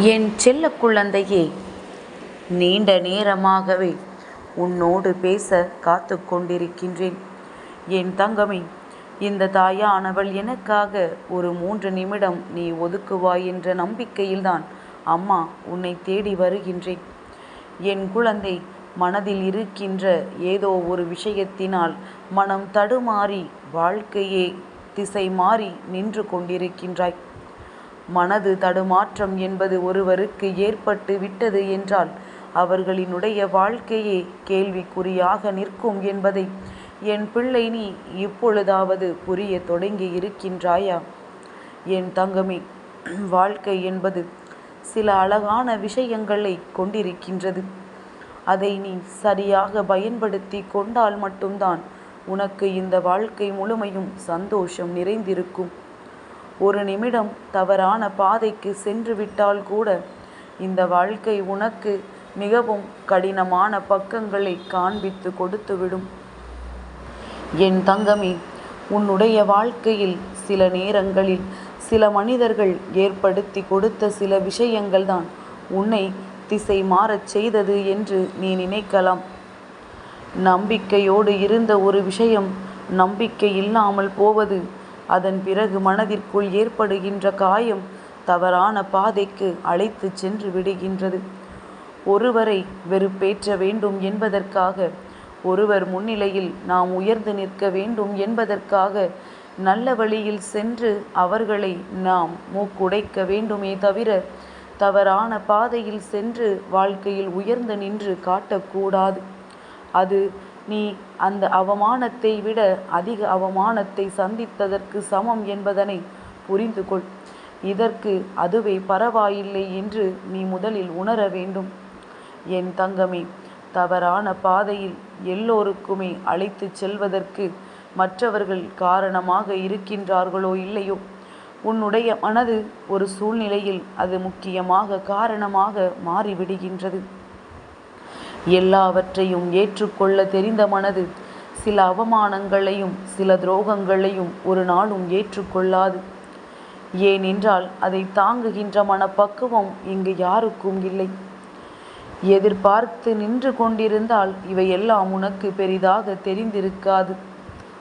என் செல்ல குழந்தையே நீண்ட நேரமாகவே உன்னோடு பேச காத்து கொண்டிருக்கின்றேன். என் தங்கமே இந்த தாயானவள் எனக்காக ஒரு மூன்று நிமிடம் நீ ஒதுக்குவாய் என்ற நம்பிக்கையில்தான் அம்மா உன்னை தேடி வருகின்றேன். என் குழந்தை மனதில் இருக்கின்ற ஏதோ ஒரு விஷயத்தினால் மனம் தடுமாறி வாழ்க்கையே திசை மாறி நின்று கொண்டிருக்கின்றாய். மனது தடுமாற்றம் என்பது ஒருவருக்கு ஏற்பட்டு விட்டது என்றால் அவர்களினுடைய வாழ்க்கையே கேள்விக்குறியாக நிற்கும் என்பதை என் பிள்ளை நீ இப்பொழுதாவது புரிய தொடங்கி இருக்கின்றாயா? என் தங்கமே வாழ்க்கை என்பது சில அழகான விஷயங்களை கொண்டிருக்கின்றது. அதை நீ சரியாக பயன்படுத்தி கொண்டால் மட்டும்தான் உனக்கு இந்த வாழ்க்கை முழுமையும் சந்தோஷம் நிறைந்திருக்கும். ஒரு நிமிடம் தவறான பாதைக்கு சென்று விட்டால் கூட இந்த வாழ்க்கை உனக்கு மிகவும் கடினமான பக்கங்களை காண்பித்து கொடுத்துவிடும். என் தங்கமே உன்னுடைய வாழ்க்கையில் சில நேரங்களில் சில மனிதர்கள் ஏற்படுத்தி கொடுத்த சில விஷயங்கள்தான் உன்னை திசை மாறச் செய்தது என்று நீ நினைக்கலாம். நம்பிக்கையோடு இருந்த ஒரு விஷயம் நம்பிக்கை இல்லாமல் போவது அதன் பிறகு மனதிற்குள் ஏற்படுகின்ற காயம் தவறான பாதைக்கு அழைத்து சென்று விடுகின்றது. ஒருவரை வெறுப்பேற்ற வேண்டும் என்பதற்காக ஒருவர் முன்னிலையில் நாம் உயர்ந்து நிற்க வேண்டும் என்பதற்காக நல்ல வழியில் சென்று அவர்களை நாம் மூக்குடைக்க வேண்டுமே தவிர தவறான பாதையில் சென்று வாழ்க்கையில் உயர்ந்து நின்று காட்டக்கூடாது. அது நீ அந்த அவமானத்தை விட அதிக அவமானத்தை சந்தித்ததற்கு சமம் என்பதனை புரிந்து கொள் இதற்கு அதுவே பரவாயில்லை என்று நீ முதலில் உணர வேண்டும். என் தங்கமே தவறான பாதையில் எல்லோருக்குமே அழைத்து செல்வதற்கு மற்றவர்கள் காரணமாக இருக்கின்றார்களோ இல்லையோ? உன்னுடைய மனது ஒரு சூழ்நிலையில் அது முக்கியமாக காரணமாக மாறிவிடுகின்றது. எல்லாவற்றையும் ஏற்றுக்கொள்ள தெரிந்த மனது சில அவமானங்களையும் சில துரோகங்களையும் ஒரு நாளும் ஏற்றுக்கொள்ளாது. ஏனென்றால் அதை தாங்குகின்ற மனப்பக்குவம் இங்கு யாருக்கும் இல்லை. எதிர்பார்த்து நின்று கொண்டிருந்தால் இவையெல்லாம் உனக்கு பெரிதாக தெரிந்திருக்காது.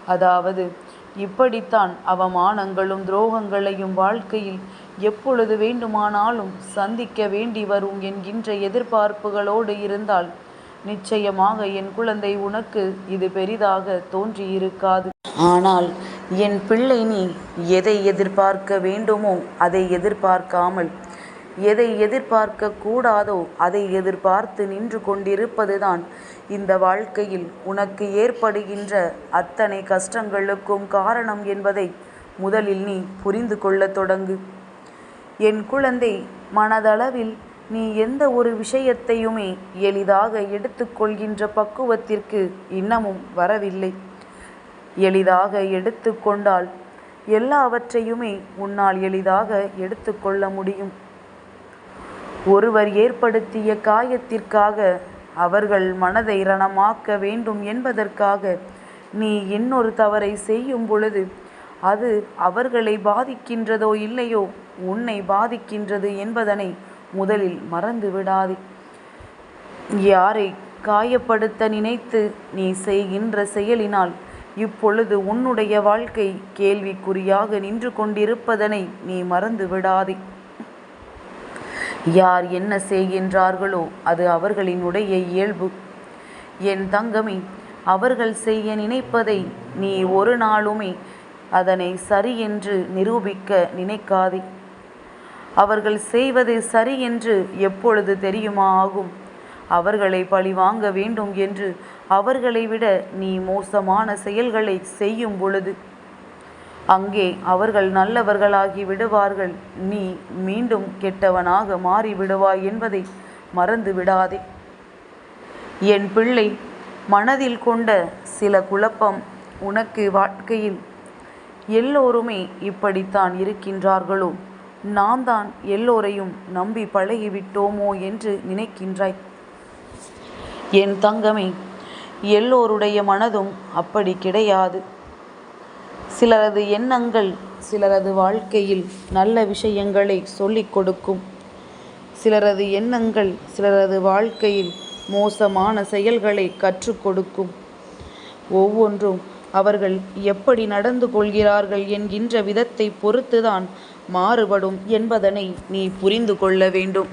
அதாவது இப்படித்தான் அவமானங்களும் துரோகங்களையும் வாழ்க்கையில் எப்பொழுது வேண்டுமானாலும் சந்திக்க வேண்டி வரும் என்கின்ற எதிர்பார்ப்புகளோடு இருந்தால் நிச்சயமாக என் குழந்தை உனக்கு இது பெரிதாக தோன்றியிருக்காது. ஆனால் என் பிள்ளை நீ எதை எதிர்பார்க்க வேண்டுமோ அதை எதிர்பார்க்காமல் எதை எதிர்பார்க்க கூடாதோ அதை எதிர்பார்த்து நின்று கொண்டிருப்பதுதான் இந்த வாழ்க்கையில் உனக்கு ஏற்படுகின்ற அத்தனை கஷ்டங்களுக்கும் காரணம் என்பதை முதலில் நீ புரிந்து கொள்ளத் தொடங்கு. என் குழந்தை மனதளவில் நீ எந்த ஒரு விஷயத்தையுமே எளிதாக எடுத்துக்கொள்கின்ற பக்குவத்திற்கு இன்னமும் வரவில்லை. எளிதாக எடுத்துக்கொண்டால் எல்லாவற்றையுமே உன்னால் எளிதாக எடுத்துக்கொள்ள முடியும். ஒருவர் ஏற்படுத்திய காயத்திற்காக அவர்கள் மனதை ரணமாக்க வேண்டும் என்பதற்காக நீ இன்னொரு தவறை செய்யும் பொழுது அது அவர்களை பாதிக்கின்றதோ இல்லையோ உன்னை பாதிக்கின்றது என்பதனை முதலில் மறந்து விடாதே. யாரை காயப்படுத்த நினைத்து நீ செய்கின்ற செயலினால் இப்பொழுது உன்னுடைய வாழ்க்கை கேள்விக்குறியாக நின்று கொண்டிருப்பதனை நீ மறந்து விடாதே. யார் என்ன செய்கின்றார்களோ அது அவர்களினுடைய இயல்பு. என் தங்கமே அவர்கள் செய்ய நினைப்பதை நீ ஒரு நாளுமே அதனை சரி என்று நிரூபிக்க நினைக்காதே. அவர்கள் செய்வது சரி என்று எப்பொழுது தெரியுமா ஆகும் அவர்களை பழி வாங்க வேண்டும் என்று அவர்களை விட நீ மோசமான செயல்களை செய்யும் பொழுது. அங்கே அவர்கள் நல்லவர்களாகி விடுவார்கள். நீ மீண்டும் கெட்டவனாக மாறி விடுவாய் என்பதை மறந்து விடாதே. என் பிள்ளை மனதில் கொண்ட சில குழப்பம் உனக்கு வாழ்க்கையில் எல்லோருமே இப்படித்தான் இருக்கின்றார்களோ? நான் தான் எல்லோரையும் நம்பி பழகிவிட்டோமோ என்று நினைக்கின்றாய். என் தங்கமே எல்லோருடைய மனதும் அப்படி கிடையாது. சிலரது எண்ணங்கள் சிலரது வாழ்க்கையில் நல்ல விஷயங்களை சொல்லிக் கொடுக்கும். சிலரது எண்ணங்கள் சிலரது வாழ்க்கையில் மோசமான செயல்களை கற்றுக் கொடுக்கும். ஒவ்வொன்றும் அவர்கள் எப்படி நடந்து கொள்கிறார்கள் என்கின்ற விதத்தை பொறுத்துதான் மாறுபடும் என்பதனை நீ புரிந்து கொள்ள வேண்டும்.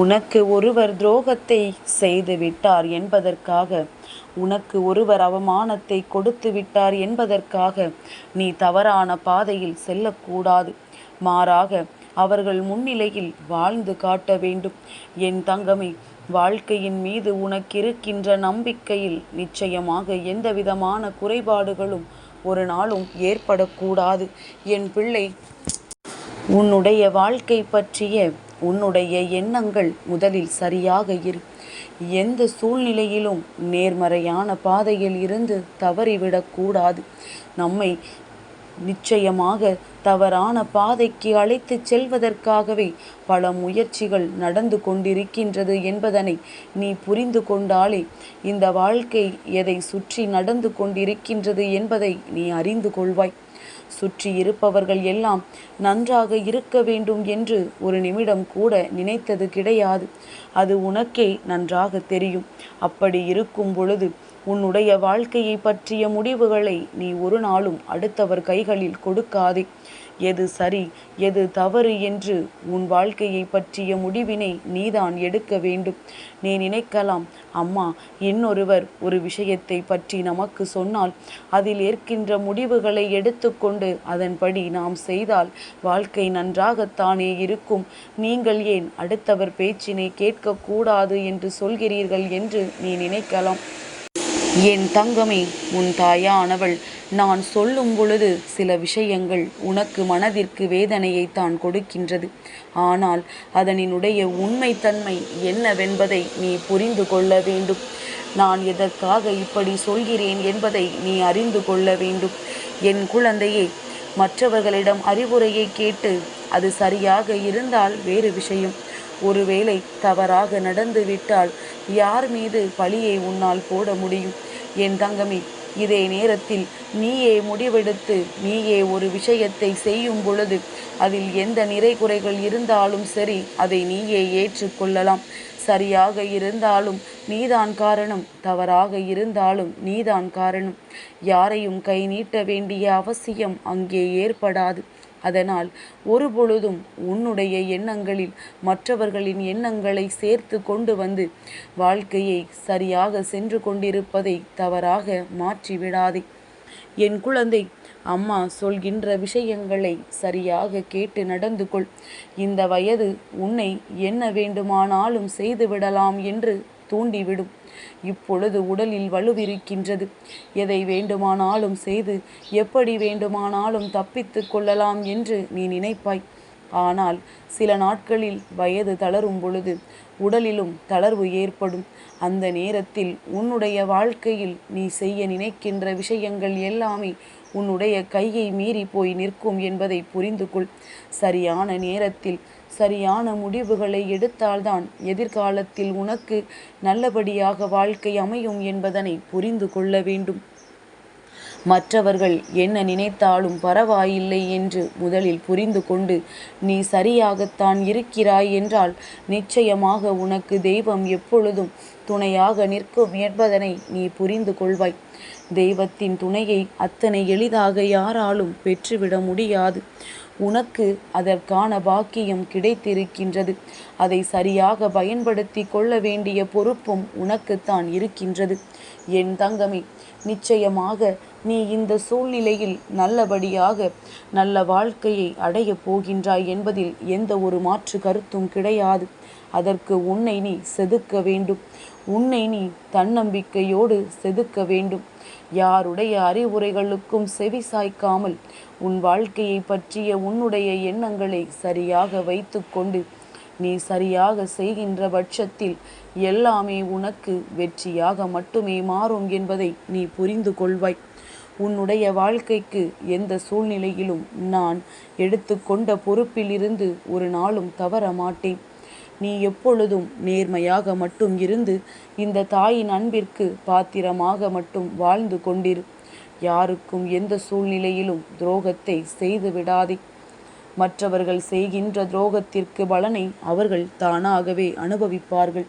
உனக்கு ஒருவர் துரோகத்தை செய்து விட்டார் என்பதற்காக உனக்கு ஒருவர் அவமானத்தை கொடுத்து விட்டார் என்பதற்காக நீ தவறான பாதையில் செல்லக்கூடாது. மாறாக அவர்கள் முன்னிலையில் வாழ்ந்து காட்ட வேண்டும். என் தங்கமே வாழ்க்கையின் மீது உனக்கிருக்கின்ற நம்பிக்கையில் நிச்சயமாக எந்தவிதமான குறைபாடுகளும் ஒரு நாளும் ஏற்படக்கூடாது. என் பிள்ளை உன்னுடைய வாழ்க்கை பற்றிய உன்னுடைய எண்ணங்கள் முதலில் சரியாக இரு. எந்த சூழ்நிலையிலும் நேர்மறையான பாதையில் இருந்து தவறிவிடக்கூடாது. நம்மை நிச்சயமாக தவறான பாதைக்கு அழைத்துச் செல்வதற்காகவே பல முயற்சிகள் நடந்து கொண்டிருக்கின்றது என்பதனை நீ புரிந்து கொண்டாலே இந்த வாழ்க்கை எதை சுற்றி நடந்து கொண்டிருக்கின்றது என்பதை நீ அறிந்து கொள்வாய். சுற்றி இருப்பவர்கள் எல்லாம் நன்றாக இருக்க வேண்டும் என்று ஒரு நிமிடம் கூட நினைத்தது கிடையாது. அது உனக்கே நன்றாக தெரியும். அப்படி இருக்கும் பொழுது உன்னுடைய வாழ்க்கையை பற்றிய முடிவுகளை நீ ஒரு நாளும் அடுத்தவர் கைகளில் கொடுக்காதே. எது சரி எது தவறு என்று உன் வாழ்க்கையை பற்றிய முடிவினை நீதான் எடுக்க வேண்டும். நீ நினைக்கலாம் அம்மா இன்னொருவர் ஒரு விஷயத்தை பற்றி நமக்கு சொன்னால் அதில் ஏற்கின்ற முடிவுகளை எடுத்துக்கொண்டு அதன்படி நாம் செய்தால் வாழ்க்கை நன்றாகத்தானே இருக்கும். நீங்கள் ஏன் அடுத்தவர் பேச்சினை கேட்கக்கூடாது என்று சொல்கிறீர்கள் என்று நீ நினைக்கலாம். என் தங்கமே உன் தாயானவள் நான் சொல்லும் பொழுது சில விஷயங்கள் உனக்கு மனதிற்கு வேதனையை தான் கொடுக்கின்றது. ஆனால் அதனினுடைய உண்மைத்தன்மை என்னவென்பதை நீ புரிந்து கொள்ள வேண்டும். நான் எதற்காக இப்படி சொல்கிறேன் என்பதை நீ அறிந்து கொள்ள வேண்டும். என் குழந்தையே மற்றவர்களிடம் அறிவுரையை கேட்டு அது சரியாக இருந்தால் வேறு விஷயம். ஒருவேளை தவறாக நடந்துவிட்டால் யார் மீது பழியை உன்னால் போட முடியும்? என் தங்கமே இதே நேரத்தில் நீயே முடிவெடுத்து நீயே ஒரு விஷயத்தை செய்யும் பொழுது அதில் எந்த நிறை குறைகள் இருந்தாலும் சரி அதை நீயே ஏற்றுக்கொள்ளலாம் சரியாக இருந்தாலும் நீதான் காரணம் தவறாக இருந்தாலும் நீதான் காரணம். யாரையும் கை நீட்ட வேண்டிய அவசியம் அங்கே ஏற்படாது. அதனால் ஒருபொழுதும் உன்னுடைய எண்ணங்களில் மற்றவர்களின் எண்ணங்களை சேர்த்து கொண்டு வந்து வாழ்க்கையை சரியாக சென்று கொண்டிருப்பதை தவறாக மாற்றிவிடாதே. என் குழந்தை அம்மா சொல்கின்ற விஷயங்களை சரியாக கேட்டு நடந்து கொள். இந்த வயது உன்னை என்ன வேண்டுமானாலும் செய்துவிடலாம் என்று தூண்டிவிடும். இப்பொழுது உடலில் வலுவிருக்கின்றது. எதை வேண்டுமானாலும் செய்து எப்படி வேண்டுமானாலும் தப்பித்து கொள்ளலாம் என்று நீ நினைப்பாய். ஆனால் சில நாட்களில் வயது தளரும் பொழுது உடலிலும் தளர்வு ஏற்படும். அந்த நேரத்தில் உன்னுடைய வாழ்க்கையில் நீ செய்ய நினைக்கின்ற விஷயங்கள் எல்லாமே உன்னுடைய கையை மீறி போய் நிற்கும் என்பதை புரிந்து கொள் சரியான நேரத்தில் சரியான முடிவுகளை எடுத்தால்தான் எதிர்காலத்தில் உனக்கு நல்லபடியாக வாழ்க்கை அமையும் என்பதனை புரிந்து கொள்ள வேண்டும். மற்றவர்கள் என்ன நினைத்தாலும் பரவாயில்லை என்று முதலில் புரிந்து கொண்டு நீ சரியாகத்தான் இருக்கிறாய் என்றால் நிச்சயமாக உனக்கு தெய்வம் எப்பொழுதும் துணையாக நிற்கும் என்பதனை நீ புரிந்து கொள்வாய். தெய்வத்தின் துணையை அத்தனை எளிதாக யாராலும் பெற்றுவிட முடியாது. உனக்கு அதற்கான பாக்கியம் கிடைத்திருக்கின்றது. அதை சரியாக பயன்படுத்தி கொள்ள வேண்டிய பொறுப்பும் உனக்குத்தான் இருக்கின்றது. என் தங்கமே நிச்சயமாக நீ இந்த சூழ்நிலையில் நல்லபடியாக நல்ல வாழ்க்கையை அடையப் போகின்றாய் என்பதில் எந்த ஒரு மாற்று கருத்தும் கிடையாது. அதற்கு உன்னை நீ செதுக்க வேண்டும். உன்னை நீ தன்னம்பிக்கையோடு செதுக்க வேண்டும். யாருடைய அறிவுரைகளுக்கும் செவி சாய்க்காமல் உன் வாழ்க்கையை பற்றிய உன்னுடைய எண்ணங்களை சரியாக வைத்துக்கொண்டு நீ சரியாக செய்கின்ற பட்சத்தில் எல்லாமே உனக்கு வெற்றியாக மட்டுமே மாறும் என்பதை நீ புரிந்து கொள்வாய். உன்னுடைய வாழ்க்கைக்கு எந்த சூழ்நிலையிலும் நான் எடுத்துக்கொண்ட பொறுப்பிலிருந்து ஒரு நாளும் தவற மாட்டேன். நீ எப்பொழுதும் நேர்மையாக மட்டும் இருந்து இந்த தாயின் அன்பிற்கு பாத்திரமாக மட்டும் வாழ்ந்து கொண்டிரு. யாருக்கும் எந்த சூழ்நிலையிலும் துரோகத்தை செய்து விடாதே. மற்றவர்கள் செய்கின்ற துரோகத்திற்கு பலனை அவர்கள் தானாகவே அனுபவிப்பார்கள்.